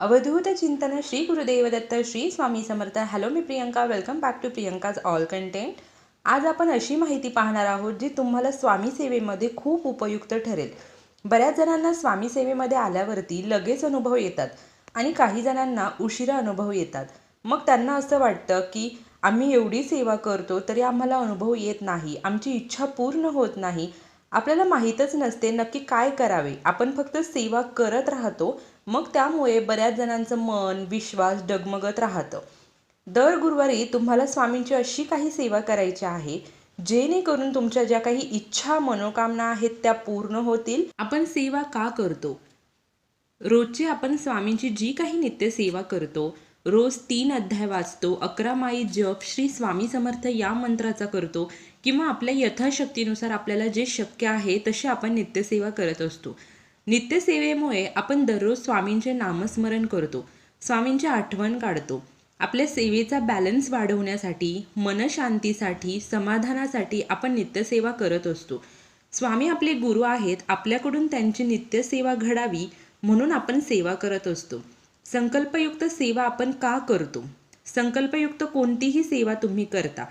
अवधूत चिंतन Shri Gurudev Datta Shri Swami Samarth. Hello me Priyanka. Welcome back to Priyanka's all content आज आपण अशी माहिती पाहणार आहोत जी तुम्हाला स्वामी सेवेमध्ये खूप उपयुक्त ठरेल. बऱ्याच जणांना स्वामी सेवेमध्ये आल्यावरती लगेच अनुभव येतात आणि काही जणांना उशिरा अनुभव येतात. मग त्यांना असं वाटतं की आम्ही एवढी सेवा करतो तरी आम्हाला अनुभव येत नाही आमची इच्छा पूर्ण होत नाही. आपल्याला माहीतच नसते नक्की काय करावे. आपण फक्त सेवा करत राहतो मग त्यामुळे बऱ्याच जणांचं मन विश्वास डगमगत राहतं. दर गुरुवारी तुम्हाला स्वामींची अशी काही सेवा करायची आहे जेणेकरून तुमच्या ज्या काही इच्छा मनोकामना आहेत त्या पूर्ण होतील. आपण सेवा का करतो? रोजची आपण स्वामींची जी काही नित्य सेवा करतो रोज तीन अध्याय वाचतो अकरा माई जप श्री स्वामी समर्थ या मंत्राचा करतो किंवा आपल्या यथाशक्तीनुसार आपल्याला जे शक्य आहे तसे आपण नित्यसेवा करत असतो. नित्यसेवेमुळे आपण दररोज स्वामींचे नामस्मरण करतो स्वामींची आठवण काढतो. आपल्या सेवेचा बॅलन्स वाढवण्यासाठी मनशांतीसाठी समाधानासाठी आपण नित्यसेवा करत असतो. स्वामी आपले गुरु आहेत आपल्याकडून त्यांची नित्यसेवा घडावी म्हणून आपण सेवा करत असतो. संकल्पयुक्त सेवा आपण का करतो? संकल्पयुक्त कोणतीही सेवा तुम्ही करता.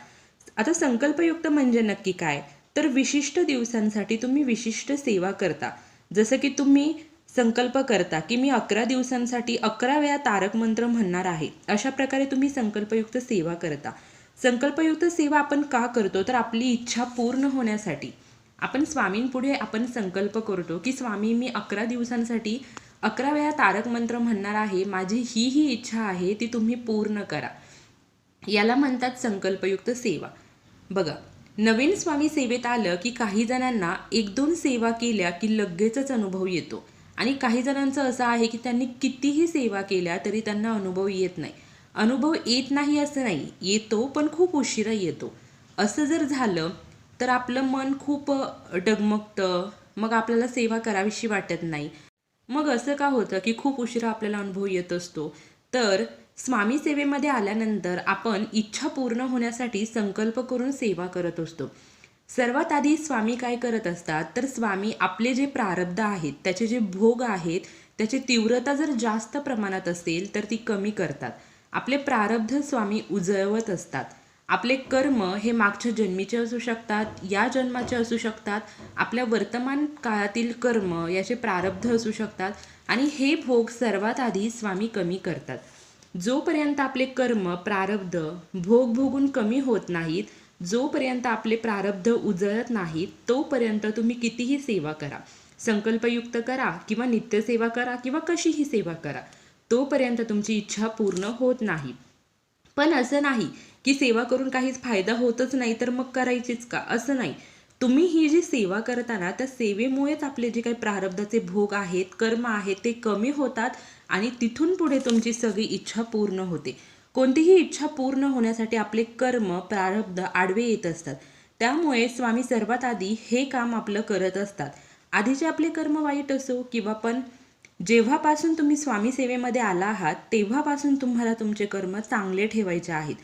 आता संकल्पयुक्त म्हणजे नक्की काय? तर विशिष्ट दिवसांसाठी तुम्ही विशिष्ट सेवा करता. जसं की तुम्ही संकल्प करता की मी अकरा दिवसांसाठी अकरा वेळा तारक मंत्र म्हणणार आहे अशा प्रकारे तुम्ही संकल्पयुक्त सेवा करता. संकल्पयुक्त सेवा आपण का करतो? तर आपली इच्छा पूर्ण होण्यासाठी. आपण स्वामींपुढे आपण संकल्प करतो की स्वामी मी अकरा दिवसांसाठी अकरा वेळा तारक मंत्र म्हणणार आहे माझी ही ही इच्छा आहे ती तुम्ही पूर्ण करा. याला म्हणतात संकल्पयुक्त सेवा. बघा नवीन स्वामी सेवेत आलं की काही जणांना एक दोन सेवा केल्या की लगेचच अनुभव येतो. आणि काही जणांचं असं आहे की त्यांनी कितीही सेवा केल्या तरी त्यांना अनुभव येत नाही. अनुभव येत नाही असं नाही येतो पण खूप उशिरा येतो. असं जर झालं तर आपलं मन खूप डगमगतं मग आपल्याला सेवा करावीशी वाटत नाही. मग असं का होतं की खूप उशिरा आपल्याला अनुभव येत असतो? तर स्वामी सेवेमध्ये आल्यानंतर आपण इच्छा पूर्ण होण्यासाठी संकल्प करून सेवा करत असतो. सर्वात आधी स्वामी काय करत असतात? तर स्वामी आपले जे प्रारब्ध आहेत त्याचे जे भोग आहेत त्याची तीव्रता जर जास्त प्रमाणात असेल तर ती कमी करतात. आपले प्रारब्ध स्वामी उजळवत असतात. आपले कर्म हे मागच्या जन्मीचे असू शकतात या जन्माचे असू शकतात आपल्या वर्तमान काळातील कर्म याचे प्रारब्ध असू शकतात आणि हे भोग सर्वात आधी स्वामी कमी करतात. जोपर्यंत आपले कर्म प्रारब्ध भोग भोगून कमी होत नाहीत जोपर्यंत आपले प्रारब्ध उजळत नाहीत तोपर्यंत तुम्ही कितीही सेवा करा. संकल्पयुक्त करा किंवा नित्यसेवा करा किंवा कशीही सेवा करा. तोपर्यंत तुमची इच्छा पूर्ण होत नाही. पण असं नाही की सेवा करून काहीच फायदा होतच नाही तर मग करायचीच का? असं नाही. तुम्ही ही जी सेवा करताना त्या सेवेमुळेच आपले जे काही प्रारब्धाचे भोग आहेत कर्म आहेत ते कमी होतात आणि तिथून पुढे तुमची सगळी इच्छा पूर्ण होते. कोणतीही इच्छा पूर्ण होण्यासाठी आपले कर्म प्रारब्ध आडवे येत असतात. त्यामुळे स्वामी सर्वात आधी हे काम आपलं करत असतात. आधीचे आपले कर्म वाईट असो किंवा पण जेव्हापासून तुम्ही स्वामी सेवेमध्ये आला आहात तेव्हापासून तुम्हाला तुमचे कर्म चांगले ठेवायचे आहेत.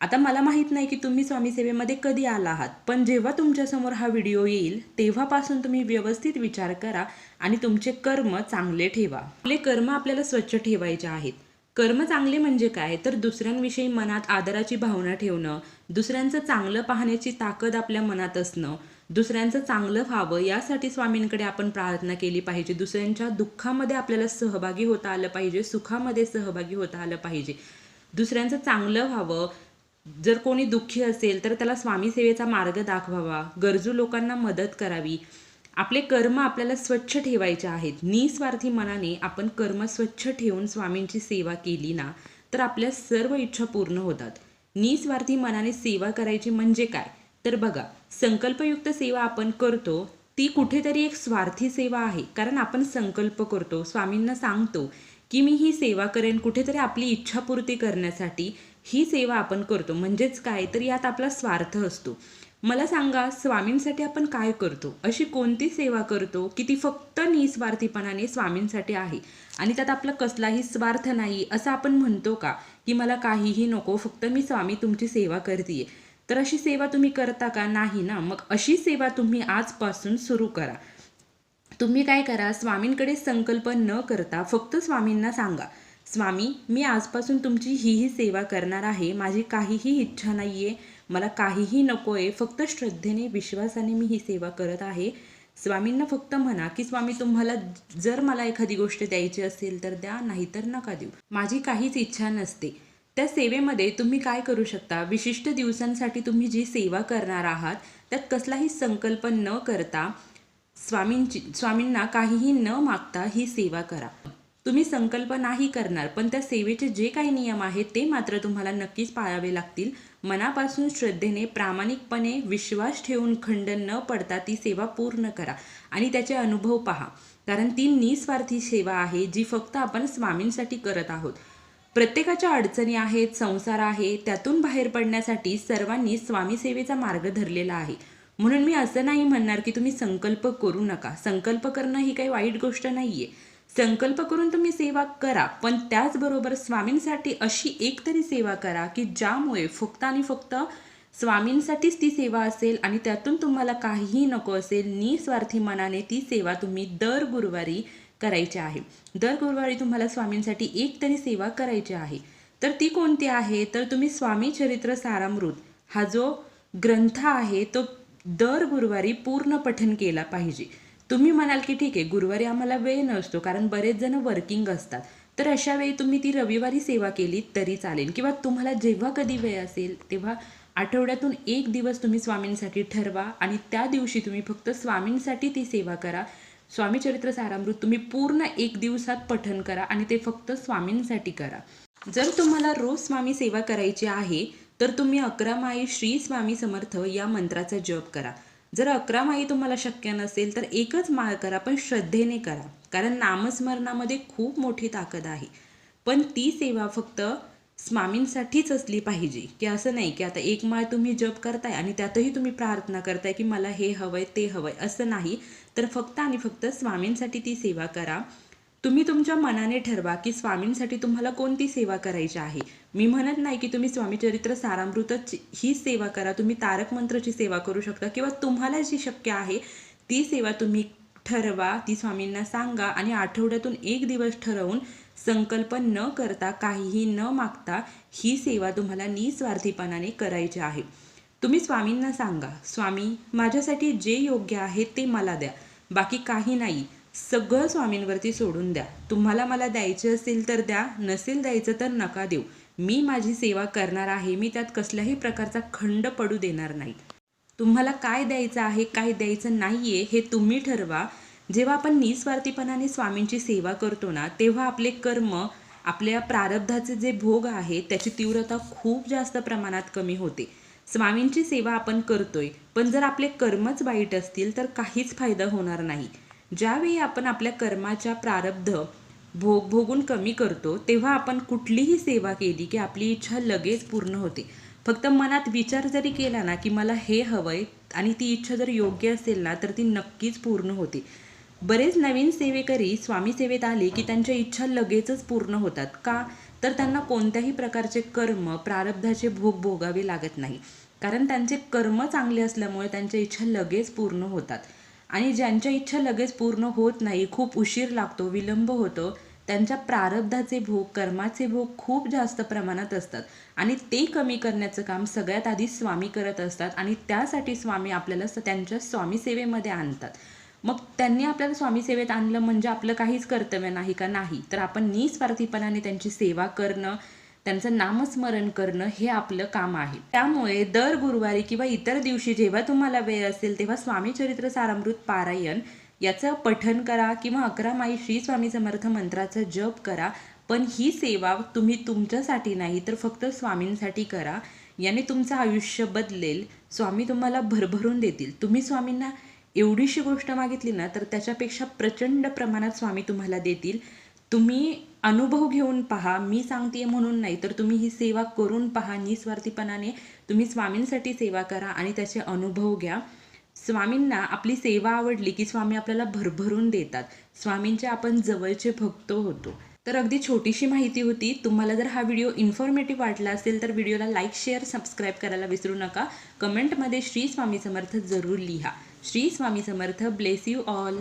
आता मला माहीत नाही की तुम्ही स्वामी सेवेमध्ये कधी आला आहात पण जेव्हा तुमच्यासमोर हा व्हिडिओ येईल तेव्हापासून तुम्ही व्यवस्थित विचार करा आणि तुमचे कर्म चांगले ठेवा. आपले कर्म आपल्याला स्वच्छ ठेवायचे आहेत. कर्म चांगले म्हणजे काय? तर दुसऱ्यांविषयी मनात आदराची भावना ठेवणं दुसऱ्यांचं चांगलं पाहण्याची ताकद आपल्या मनात असणं दुसऱ्यांचं चांगलं व्हावं यासाठी स्वामींकडे आपण प्रार्थना केली पाहिजे. दुसऱ्यांच्या दुःखामध्ये आपल्याला सहभागी होता आलं पाहिजे सुखामध्ये सहभागी होता आलं पाहिजे. दुसऱ्यांचं चांगलं व्हावं जर कोणी दुःखी असेल तर त्याला स्वामीसेवेचा मार्ग दाखवावा. गरजू लोकांना मदत करावी. आपले कर्म आपल्याला स्वच्छ ठेवायचे आहेत. निस्वार्थी मनाने आपण कर्म स्वच्छ ठेवून स्वामींची सेवा केली ना तर आपल्या सर्व इच्छा पूर्ण होतात. निस्वार्थी मनाने सेवा करायची म्हणजे काय? तर बघा संकल्पयुक्त सेवा आपण करतो ती कुठेतरी एक स्वार्थी सेवा आहे. कारण आपण संकल्प करतो. स्वामींना सांगतो की मी ही सेवा करेन कुठेतरी आपली इच्छापूर्ती करण्यासाठी. ही सेवा आपण करतो. म्हणजेच काय? तर यात आपला स्वार्थ असतो. मला सांगा स्वामींसाठी आपण काय करतो? अशी कोणती सेवा करतो की ती फक्त निस्वार्थीपणाने स्वामींसाठी आहे? आणि त्यात आपला कसलाही स्वार्थ नाही असं आपण म्हणतो का? की मला काहीही नको फक्त मी स्वामी तुमची सेवा करते तर अशी सेवा तुम्ही करता का? नाही ना. मग अशी सेवा तुम्ही आजपासून सुरू करा. तुम्ही काय करा? स्वामींकडे संकल्प न करता फक्त स्वामींना सांगा. स्वामी मी आजपासून तुमची ही ही सेवा करणार आहे. माझी काहीही इच्छा नाही आहे मला काहीही नको आहे फक्त श्रद्धेने विश्वासाने मी ही सेवा करत आहे. स्वामींना फक्त म्हणा की स्वामी तुम्हाला जर मला एखादी गोष्ट द्यायची असेल तर द्या नाहीतर नका देऊ. माझी काहीच इच्छा नसते. त्या सेवेमध्ये तुम्ही काय करू शकता? विशिष्ट दिवसांसाठी तुम्ही जी सेवा करणार आहात त्यात कसलाही संकल्प न करता स्वामींची स्वामींना काहीही न मागता ही सेवा करा. तुम्ही संकल्प नाही करणार पण त्या सेवेचे जे काही नियम आहेत ते मात्र तुम्हाला नक्कीच पाळावे लागतील. मनापासून श्रद्धेने प्रामाणिकपणे विश्वास ठेवून खंड न पडता ती सेवा पूर्ण करा आणि त्याचे अनुभव पहा. कारण ती निस्वार्थी सेवा आहे जी फक्त आपण स्वामींसाठी करत आहोत. प्रत्येकाच्या अडचणी आहेत संसार आहे त्यातून बाहेर पडण्यासाठी सर्वांनी स्वामीसेवेचा मार्ग धरलेला आहे. म्हणून मी असं नाही म्हणणार की तुम्ही संकल्प करू नका. संकल्प करणं ही काही वाईट गोष्ट नाहीये. संकल्प करून तुम्ही सेवा करा पण त्याचबरोबर स्वामींसाठी अशी एक तरी सेवा करा की ज्यामुळे फक्त आणि फक्त स्वामींसाठीच ती सेवा असेल आणि त्यातून तुम्हाला काहीही नको असेल निस्वार्थी मनाने ती सेवा तुम्ही दर गुरुवारी करायची आहे. दर गुरुवारी तुम्हाला स्वामींसाठी एक तरी सेवा करायची आहे. तर ती कोणती आहे? तर तुम्ही स्वामी चरित्र सारामृत. हा जो ग्रंथ आहे तो दर गुरुवारी पूर्ण पठन केला पाहिजे. तुम्ही म्हणाल की ठीक आहे गुरुवारी आम्हाला वेळ नसतो कारण बरेच जण वर्किंग असतात. तर अशा वेळी तुम्ही ती रविवारी सेवा केली तरी चालेल. किंवा तुम्हाला जेव्हा कधी वेळ असेल तेव्हा आठवड्यातून एक दिवस तुम्ही स्वामींसाठी ठरवा आणि त्या दिवशी तुम्ही फक्त स्वामींसाठी ती सेवा करा. स्वामी चरित्र सारामृत तुम्ही पूर्ण एक दिवसात पठन करा आणि ते फक्त स्वामींसाठी करा. जर तुम्हाला रोज स्वामी सेवा करायची आहे तर तुम्ही अकरा माई श्री स्वामी समर्थ या मंत्राचा जप करा. जर अकरा माई तुम्हाला शक्य नसेल तर एकच माळ करा पण श्रद्धेने करा. कारण नामस्मरणामध्ये खूप मोठी ताकद आहे. पण ती सेवा फक्त स्वामींसाठीच असली पाहिजे. की असं नाही की आता एक माळ तुम्ही जप करताय आणि त्यातही तुम्ही प्रार्थना करताय की मला हे हवंय ते हवंय असं नाही. तर फक्त आणि फक्त स्वामींसाठी ती सेवा करा. तुम्ही तुमच्या मनाने ठरवा की स्वामींसाठी तुम्हाला कोणती सेवा करायची आहे. मी म्हणत नाही की तुम्ही स्वामी चरित्र ही सेवा करा तुम्ही तारक मंत्रची सेवा करू शकता किंवा तुम्हाला जी शक्य आहे ती सेवा तुम्ही ठरवा ती स्वामींना सांगा आणि आठवड्यातून एक दिवस ठरवून संकल्प न करता काहीही न मागता ही सेवा तुम्हाला निस्वार्थीपणाने करायची आहे. तुम्ही स्वामींना सांगा स्वामी माझ्यासाठी जे योग्य आहे ते मला द्या बाकी काही नाही. सगळं स्वामींवरती सोडून द्या. तुम्हाला मला द्यायचे असेल तर द्या नसेल द्यायचं तर नका देऊ. मी माझी सेवा करणार आहे मी त्यात कसल्याही प्रकारचा खंड पडू देणार नाही. तुम्हाला काय द्यायचं आहे काय द्यायचं नाही आहे हे तुम्ही ठरवा. जेव्हा आपण निस्वार्थीपणाने स्वामींची सेवा करतो ना तेव्हा आपले कर्म आपल्या प्रारब्धाचे जे भोग आहे त्याची तीव्रता खूप जास्त प्रमाणात कमी होते. स्वामींची सेवा आपण करतोय पण जर आपले कर्मच वाईट असतील तर काहीच फायदा होणार नाही. ज्यावेळी आपण आपल्या कर्माच्या प्रारब्ध भोग भोगून कमी करतो तेव्हा आपण कुठलीही सेवा केली की आपली इच्छा लगेच पूर्ण होते. फक्त मनात विचार जरी केला ना की मला हे हवंय आणि ती इच्छा जर योग्य असेल ना तर ती नक्कीच पूर्ण होते. बरेच नवीन सेवेकरी स्वामी सेवेत आले की त्यांच्या इच्छा लगेचच पूर्ण होतात. का? तर त्यांना कोणत्याही प्रकारचे कर्म प्रारब्धाचे भोग भोगावे लागत नाही. कारण त्यांचे कर्म चांगले असल्यामुळे त्यांच्या इच्छा लगेच पूर्ण होतात. आणि ज्यांच्या इच्छा लगेच पूर्ण होत नाही खूप उशीर लागतो विलंब होतो त्यांच्या प्रारब्धाचे भोग कर्माचे भोग खूप जास्त प्रमाणात असतात. आणि ते कमी करण्याचं काम सगळ्यात आधी स्वामी करत असतात आणि त्यासाठी स्वामी आपल्याला त्यांच्या स्वामी सेवेमध्ये आणतात. मग त्यांनी आपल्याला स्वामी सेवेत आणलं म्हणजे आपलं काहीच कर्तव्य नाही का? नाही. तर आपण निस्वार्थीपणाने त्यांची सेवा करणं त्यांचं नामस्मरण करणं हे आपलं काम आहे. त्यामुळे दर गुरुवारी किंवा इतर दिवशी जेव्हा तुम्हाला वेळ असेल तेव्हा स्वामी चरित्र सारामृत पारायण याचं पठन करा किंवा अकरा माई श्री स्वामी समर्थ मंत्राचा जप करा. पण ही सेवा तुम्ही तुमच्यासाठी नाही तर फक्त स्वामींसाठी करा. याने तुमचं आयुष्य बदलेल. स्वामी तुम्हाला भरभरून देतील. तुम्ही स्वामींना एवढीशी गोष्ट मागितली ना तर त्याच्यापेक्षा प्रचंड प्रमाणात स्वामी तुम्हाला देतील. तुम्ही अनुभव घेऊन पहा. मी सांगते म्हणून नाही तर तुम्ही ही सेवा करून पहा. निस्वार्थीपणाने तुम्ही स्वामींसाठी सेवा करा आणि त्याचे अनुभव घ्या. स्वामींना आपली सेवा आवडली की स्वामी आपल्याला भरभरून देतात. स्वामींचे आपण जवळचे भक्त होतो. तर अगदी छोटीशी माहिती होती. तुम्हाला जर हा व्हिडिओ इन्फॉर्मेटिव्ह वाटला असेल तर व्हिडिओला लाईक शेअर सबस्क्राईब करायला विसरू नका. कमेंटमध्ये श्री स्वामी समर्थ जरूर लिहा. Shri Swami Samarth bless you all